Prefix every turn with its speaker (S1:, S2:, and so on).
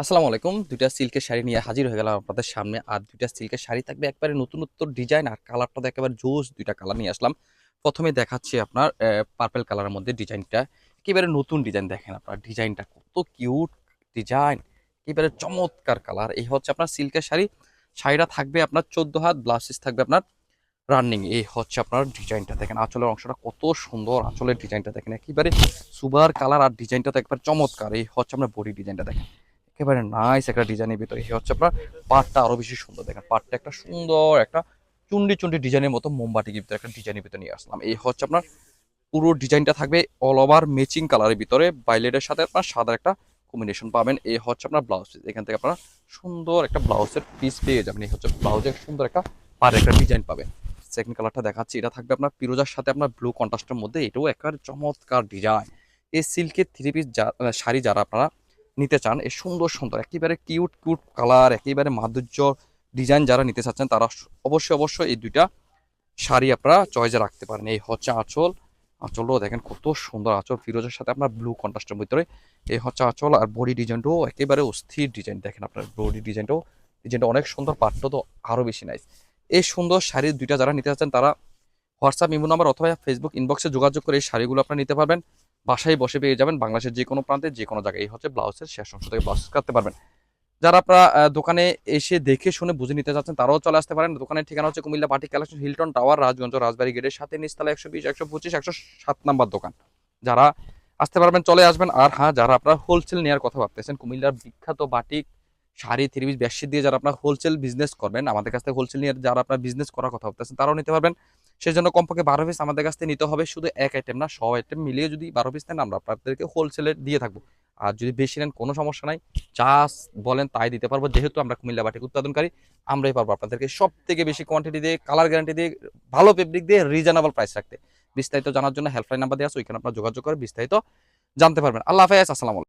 S1: আসসালামু আলাইকুম। দুইটা সিল্কের শাড়ি নিয়ে হাজির হয়ে গেলাম আপনাদের সামনে। আর দুইটা সিল্কের শাড়ি থাকবে একবারে নতুনত্ব ডিজাইন আর কালারটা তো একেবারে জোস দুইটা কালার নিয়ে আসলাম। প্রথমে দেখাচ্ছি আপনার পার্পেল কালারের মধ্যে ডিজাইনটা। একেবারে নতুন ডিজাইন দেখেন আপনার, ডিজাইনটা কত কিউট ডিজাইন, একেবারে চমৎকার কালার। এই হচ্ছে আপনার সিল্কের শাড়ি। শাড়িটা থাকবে আপনার চোদ্দ হাত ব্লাউসিস থাকবে আপনার রানিং এই হচ্ছে আপনার ডিজাইনটা দেখেন। আঁচলের অংশটা কত সুন্দর আঁচলের ডিজাইনটা দেখেন। একেবারে সুপার কালার আর ডিজাইনটা তো একবার চমৎকার। এই হচ্ছে আপনার বডি ডিজাইনটা দেখেন। একেবারে নাইস একটা ডিজাইনের ভিতরে। এই হচ্ছে আপনার পাটটা আরও বেশি সুন্দর দেখেন। পাটটা একটা সুন্দর একটা চুন্ডি চুন্ডি ডিজাইনের মতো মোমবাটি ভিতরে একটা ডিজাইনের ভিতরে নিয়ে আসলাম। এই হচ্ছে আপনার পুরো ডিজাইনটা থাকবে অল ওভার ম্যাচিং কালারের ভিতরে। বাইলেটের সাথে আপনার সাদা একটা কম্বিনেশন পাবেন। এই হচ্ছে আপনার ব্লাউজ পিস এখান থেকে আপনারা সুন্দর একটা ব্লাউজের পিস পেয়ে যাবেন। এই হচ্ছে ব্লাউজের সুন্দর একটা পাড়ের একটা ডিজাইন পাবেন। সেকেন্ড কালারটা দেখাচ্ছি। এটা থাকবে আপনার পিরোজার সাথে আপনার ব্লু কন্ট্রাস্টের মধ্যে। এটাও একেবারে চমৎকার ডিজাইন এই সিল্কের থ্রি পিস শাড়ি যারা আপনারা নিতে চান এই সুন্দর সুন্দর, একেবারে কিউট কিউট কালার একেবারে মাধুর্য ডিজাইন যারা নিতে চাচ্ছেন, তারা অবশ্যই অবশ্যই এই দুইটা শাড়ি আপনারা চয়েসে রাখতে পারেন। এই হচ্ছে আঁচল। আঁচলও দেখেন কত সুন্দর আঁচল। ফিরোজের সাথে আপনার ব্লু কন্ট্রাস্টের ভিতরে। এই হচ্ছে আঁচল আর বডি ডিজাইনটাও একেবারে অস্থির ডিজাইন দেখেন আপনার বডি ডিজাইনটাও ডিজাইনটা অনেক সুন্দর পাটটা তো আরও বেশি নাইস এই সুন্দর শাড়ি দুইটা যারা নিতে চাচ্ছেন, তারা হোয়াটসঅ্যাপ, ইমো নাম্বার অথবা ফেসবুক ইনবক্সে যোগাযোগ করে এই শাড়িগুলো আপনারা নিতে পারবেন। বাসায় বসে পেয়ে যাবেন বাংলাদেশের যে কোনো প্রান্তে যে কোনো জায়গায়। এই হচ্ছে ব্লাউজের শেষ অংশ থেকে ব্লাউজ কাটতে পারবেন। যারা আপনারা দোকানে এসে দেখে শুনে বুঝে নিতে চাচ্ছেন, তারাও চলে আসতে পারেন। দোকানের ঠিকানা হচ্ছে Comilla party collection, Hilton tower, Rajganj Rajbari গেটের সাথে নিচতলা একশো বিশ, একশো পঁচিশ, একশো সাত নাম্বার দোকান। যারা আসতে পারবেন, চলে আসবেন। আর হ্যাঁ যারা আপনারা হোলসেল নেওয়ার কথা ভাবতেছেন, কুমিল্লার বিখ্যাত batik sari three piece bedsheet দিয়ে যারা আপনার হোলসেল বিজনেস করবেন, আমাদের কাছ থেকে হোলসেল নিয়ে যারা আপনার বিজনেস করার কথা বলতেছেন তারাও নিতে পারবেন। সেই জন্য কমপক্ষে বারো পিস আমাদের কাছ থেকে নিতে হবে, শুধু এক আইটেম না, সব আইটেম মিলিয়ে যদি বারো পিস নেন, আমরা আপনাদেরকে হোলসেলে দিয়ে থাকব। আর যদি বেশি নেন, কোনো সমস্যা নাই যা বলেন তাই দিতে পারব, যেহেতু আমরা কুমিল্লা বাটিক উৎপাদনকারী, আমরাই পারব আপনাদেরকে সব থেকে বেশি কোয়ান্টিটি দিয়ে কালার গ্যারান্টি দিয়ে, ভালো ফেব্রিক দিয়ে রিজনেবল প্রাইস রাখতে। বিস্তারিত জানার জন্য হেল্পলাইন নাম্বার দেওয়া আছে, ওইখানে আপনার যোগাযোগ করে বিস্তারিত জানতে পারবেন। আল্লাহ হাফেজ, আসসালামু